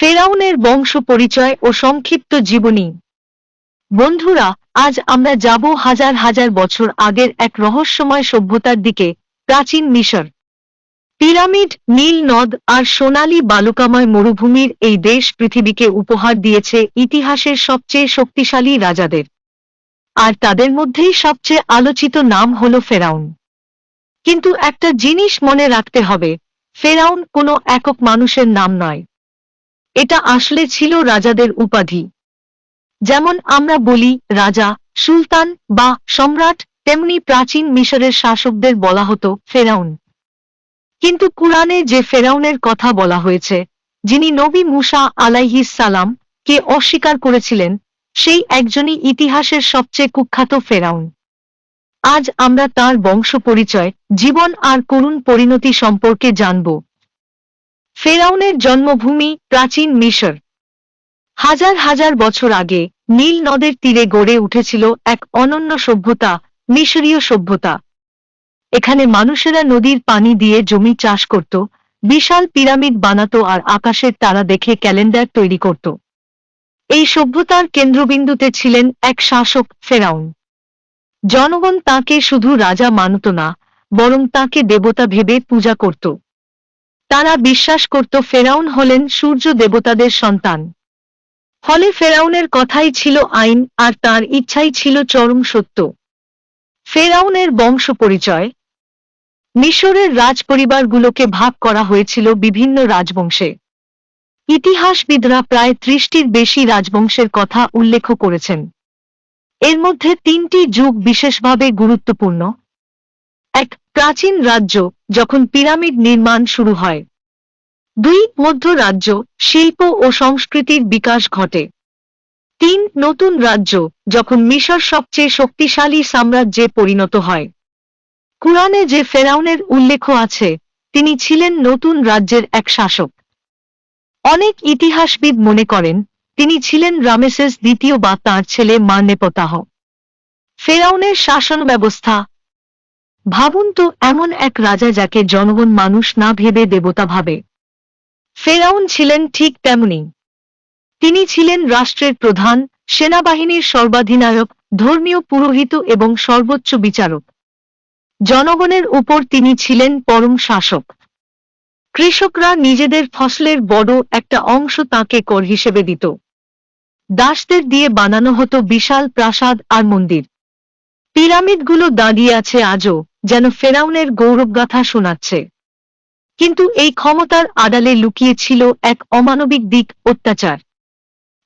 ফেরাউনের বংশ পরিচয় ও সংক্ষিপ্ত জীবনী। বন্ধুরা, আজ আমরা যাব হাজার হাজার বছর আগের এক রহস্যময় সভ্যতার দিকে, প্রাচীন মিশর। পিরামিড, নীল নদ আর সোনালী বালুকাময় মরুভূমির এই দেশ পৃথিবীকে উপহার দিয়েছে ইতিহাসের সবচেয়ে শক্তিশালী রাজাদের। আর তাদের মধ্যেই সবচেয়ে আলোচিত নাম হল ফেরাউন। কিন্তু একটা জিনিস মনে রাখতে হবে, ফেরাউন কোনো একক মানুষের নাম নয়। এটা আসলে ছিল রাজাদের উপাধি। যেমন আমরা বলি, রাজা, সুলতান বা সম্রাট, তেমনি প্রাচীন মিশরের শাসকদের বলা হতো ফেরাউন। কিন্তু কুরআনে যে ফেরাউনের কথা বলা হয়েছে, যিনি নবী মুসা আলাইহিস সালাম কে অস্বীকার করেছিলেন, সেই একজনই ইতিহাসের সবচেয়ে কুখ্যাত ফেরাউন। আজ আমরা তার বংশ পরিচয় জীবন আর করুণ পরিণতি সম্পর্কে জানব। ফেরাউনের জন্মভূমি প্রাচীন মিশর। হাজার হাজার বছর আগে নীল নদের তীরে গড়ে উঠেছিল এক অনন্য সভ্যতা, মিশরীয় সভ্যতা। এখানে মানুষেরা নদীর পানি দিয়ে জমি চাষ করত, বিশাল পিরামিড বানাত আর আকাশের তারা দেখে ক্যালেন্ডার তৈরি করত। এই সভ্যতার কেন্দ্রবিন্দুতে ছিলেন এক শাসক ফেরাউন। জনগণ তাকে শুধু রাজা মানত না, বরং তাকে দেবতা ভেবে পূজা করত। তারা বিশ্বাস করত ফেরাউন হলেন সূর্য দেবতাদের সন্তান। ফলে ফেরাউনের কথাই ছিল আইন আর তার ইচ্ছাই ছিল চরম সত্য। ফেরাউনের বংশ পরিচয় মিশরের রাজপরিবারগুলোকে ভাগ করা হয়েছিল বিভিন্ন রাজবংশে। ইতিহাসবিদরা প্রায় ত্রিশটির বেশি রাজবংশের কথা উল্লেখ করেছেন। এর মধ্যে তিনটি যুগ বিশেষভাবে গুরুত্বপূর্ণ। এক প্রাচীন রাজ্য যখন পিরামিড নির্মাণ শুরু হয়। দুই মধ্য রাজ্য শিল্প ও সংস্কৃতির বিকাশ ঘটে। তিন নতুন রাজ্য যখন মিশর সবচেয়ে শক্তিশালী সাম্রাজ্যে পরিণত হয়। কুরআনে যে ফেরাউনের উল্লেখ আছে, তিনি ছিলেন নতুন রাজ্যের এক শাসক। অনেক ইতিহাসবিদ মনে করেন, তিনি ছিলেন রামেসেস দ্বিতীয় বা তাঁর ছেলে মান্যপতাহ ফেরাউনের শাসন ব্যবস্থা ভাবুন তো এমন এক রাজা যাকে জনগণ মানুষ না ভেবে দেবতা ভাবে। ফেরাউন ছিলেন ঠিক তেমনি। তিনি ছিলেন রাষ্ট্রের প্রধান, সেনাবাহিনীর সর্বাধিনায়ক, ধর্মীয় পুরোহিত এবং সর্বোচ্চ বিচারক। জনগণের উপর তিনি ছিলেন পরম শাসক। কৃষকরা নিজেদের ফসলের বড় একটা অংশ তাকে কর হিসেবে দিত। দাসদের দিয়ে বানানো হতো বিশাল প্রাসাদ আর মন্দির। পিরামিডগুলো দাঁড়িয়ে আছে আজও। যেন ফেরাউনের গৌরবগাথা শোনাচ্ছে। কিন্তু এই ক্ষমতার আড়ালে লুকিয়ে ছিল এক অমানবিক দিক অত্যাচার।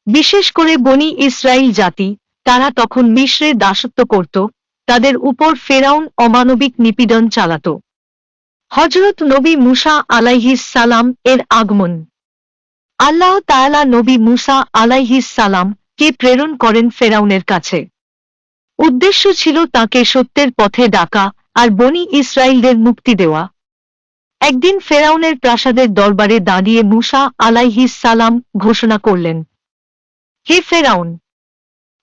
বিশেষ করে বনি ইসরায়েল জাতি, তারা তখন মিশ্রে দাসত্ব করত, তাদের উপর ফেরাউন অমানবিক নিপীড়ন চালাত। হজরত নবী মুসা আলাইহিস সালাম এর আগমন। আল্লাহ তায়ালা নবী মুসা আলাইহিস সালাম কে প্রেরণ করেন ফেরাউনের কাছে। উদ্দেশ্য ছিল তাকে সত্যের পথে ডাকা আর বনি ইসরায়েলদের মুক্তি দেওয়া। একদিন ফেরাউনের প্রাসাদের দরবারে দাঁড়িয়ে মুসা আলাইহিস সালাম ঘোষণা করলেন, হে ফেরাউন,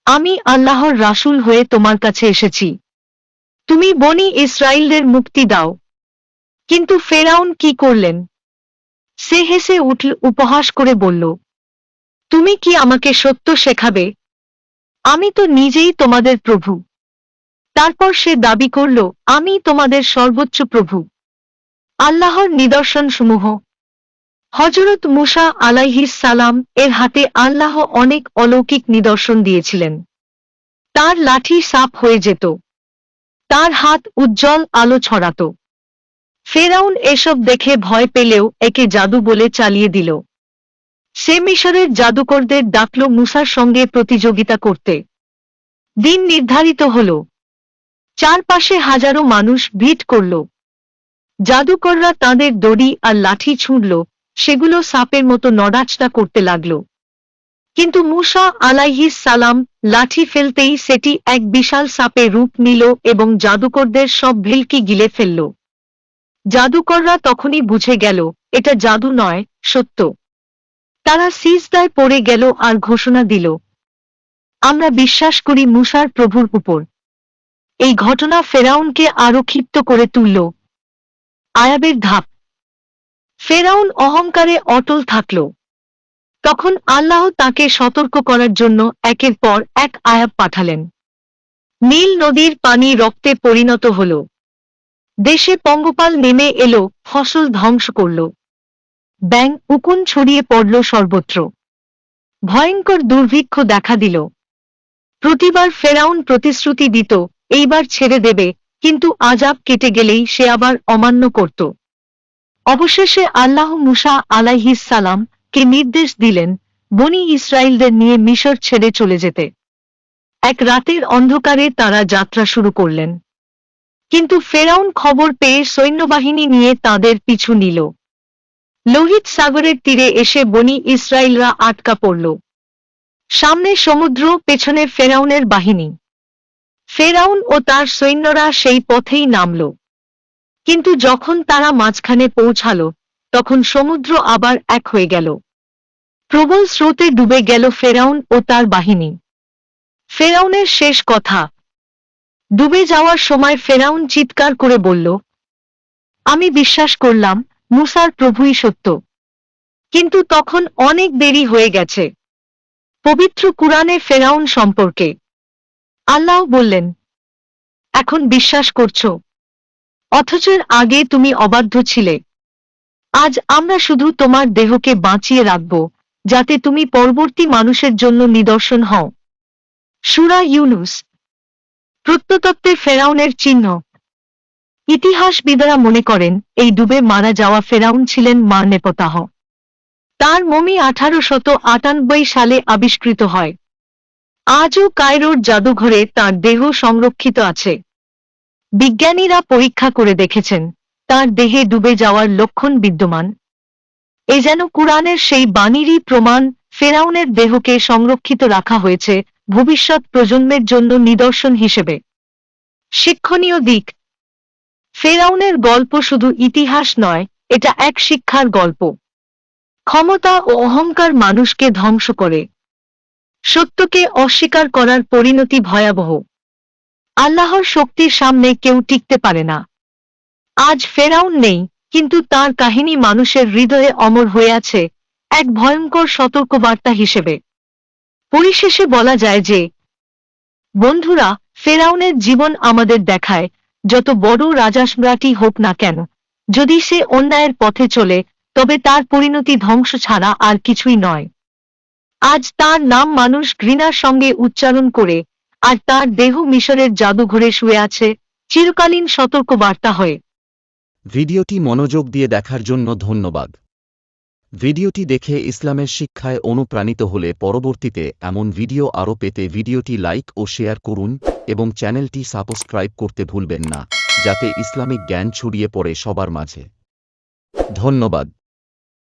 আমি আল্লাহর রাসূল হয়ে তোমার কাছে এসেছি। তুমি বনি ইসরায়েলদের মুক্তি দাও। কিন্তু ফেরাউন কি করলেন? সে হেসে উঠল, উপহাস করে বলল, তুমি কি আমাকে সত্য শেখাবে? আমি তো নিজেই তোমাদের প্রভু। তারপর সে দাবি করল, আমি তোমাদের সর্বোচ্চ প্রভু। আল্লাহর নিদর্শনসমূহ। হজরত মুসা আলাইহিস সালাম এর হাতে আল্লাহ অনেক অলৌকিক নিদর্শন দিয়েছিলেন। তার লাঠি সাপ হয়ে যেত। তার হাত উজ্জ্বল আলো ছড়াত। ফেরাউন এসব দেখে ভয় পেলেও একে জাদু বলে চালিয়ে দিল। সে মিশরের জাদুকরদের ডাকল মুসার সঙ্গে প্রতিযোগিতা করতে। দিন নির্ধারিত হল। চারপাশে হাজারো মানুষ ভিড় করল। জাদুকররা তাদের দড়ি আর লাঠি ছুঁড়ল, সেগুলো সাপের মতো নড়াচড়া করতে লাগল। কিন্তু মুসা আলাইহিস সালাম লাঠি ফেলতেই সেটি এক বিশাল সাপে রূপ নিল এবং জাদুকরদের সব ভেলকি গিলে ফেলল। জাদুকররা তখনই বুঝে গেল, এটা জাদু নয়, সত্য। তারা সিজদায় পড়ে গেল আর ঘোষণা দিল, আমরা বিশ্বাস করি মুসার প্রভুর উপর। এই ঘটনা ফেরাউনকে আরও ক্ষিপ্ত করে তুলল। আয়াবের ধাপ। ফেরাউন অহংকারে অটল থাকল। তখন আল্লাহ তাকে সতর্ক করার জন্য একের পর এক আয়াব পাঠালেন। নীল নদীর পানি রক্তে পরিণত হল। দেশে পঙ্গপাল নেমে এলো, ফসল ধ্বংস করল। ব্যাং উকুন ছড়িয়ে পড়ল সর্বত্র। ভয়ঙ্কর দুর্ভিক্ষ দেখা দিল। প্রতিবার ফেরাউন প্রতিশ্রুতি দিত এইবার ছেড়ে দেবে, কিন্তু আজাব কেটে গেলেই সে আবার অমান্য করত। অবশেষে আল্লাহ মুসা আলাইহিস সালাম কে নির্দেশ দিলেন বনি ইসরায়েলদের নিয়ে মিশর ছেড়ে চলে যেতে। এক রাতের অন্ধকারে তারা যাত্রা শুরু করলেন। কিন্তু ফেরাউন খবর পেয়ে সৈন্যবাহিনী নিয়ে তাদের পিছু নিল। লোহিত সাগরের তীরে এসে বনি ইসরায়েলরা আটকা পড়ল। সামনে সমুদ্র, পেছনে ফেরাউনের বাহিনী। ফেরাউন ও তার সৈন্যরা সেই পথেই নামল। কিন্তু যখন তারা মাঝখানে পৌঁছাল, তখন সমুদ্র আবার এক হয়ে গেল। প্রবল স্রোতে ডুবে গেল ফেরাউন ও তার বাহিনী। ফেরাউনের শেষ কথা। ডুবে যাওয়ার সময় ফেরাউন চিৎকার করে বলল, আমি বিশ্বাস করলাম, মুসার প্রভুই সত্য। কিন্তু তখন অনেক দেরি হয়ে গেছে। পবিত্র কুরআনে ফেরাউন সম্পর্কে আল্লাহ বললেন, এখন বিশ্বাস করছ। অথচ আগে তুমি অবাধ্য ছিলে। আজ আমরা শুধু তোমার দেহকে বাঁচিয়ে রাখব, যাতে তুমি পরবর্তী মানুষের জন্য নিদর্শন হও। সুরা ইউনুস। প্রত্নতত্ত্বে ফেরাউনের চিহ্ন। ইতিহাসবিদরা মনে করেন, এই ডুবে মারা যাওয়া ফেরাউন ছিলেন মারনেপতাহ তার মমি আঠারো শত আটানব্বই সালে আবিষ্কৃত হয়। আজও কায়রোর জাদুঘরে তার দেহ সংরক্ষিত আছে। বিজ্ঞানীরা পরীক্ষা করে দেখেছেন, তার দেহে ডুবে যাওয়ার লক্ষণ বিদ্যমান। এ যেন কুরআনের সেই বাণীরই প্রমাণ ফেরাউনের দেহকে সংরক্ষিত রাখা হয়েছে ভবিষ্যৎ প্রজন্মের জন্য নিদর্শন হিসেবে। শিক্ষণীয় দিক, ফেরাউনের গল্প শুধু ইতিহাস নয়, এটা এক শিক্ষার গল্প। ক্ষমতা ও অহংকার মানুষকে ধ্বংস করে। সত্যকে অস্বীকার করার পরিণতি ভয়াবহ। আল্লাহর শক্তির সামনে কেউ টিকতে পারে না। আজ ফেরাউন নেই, কিন্তু তার কাহিনী মানুষের হৃদয়ে অমর হয়ে আছে এক ভয়ঙ্কর সতর্কবার্তা হিসেবে। পরিশেষে বলা যায় যে, বন্ধুরা, ফেরাউনের জীবন আমাদের দেখায়, যত বড় রাজাসম্রাটই হোক না কেন, যদি সে অন্যায়ের পথে চলে, তবে তার পরিণতি ধ্বংস ছাড়া আর কিছুই নয়। আজ তার নাম মানুষ ঘৃণার সঙ্গে উচ্চারণ করে, আর তার দেহ মিশরের জাদুঘরে শুয়ে আছে। চিরকালীন সতর্কবার্তা হয়ে। ভিডিওটি মনোযোগ দিয়ে দেখার জন্য ধন্যবাদ। ভিডিওটি দেখে ইসলামের শিক্ষায় অনুপ্রাণিত হলে পরবর্তীতে এমন ভিডিও আরও পেতে ভিডিওটি লাইক ও শেয়ার করুন এবং চ্যানেলটি সাবস্ক্রাইব করতে ভুলবেন না, যাতে ইসলামিক জ্ঞান ছড়িয়ে পড়ে সবার মাঝে। ধন্যবাদ।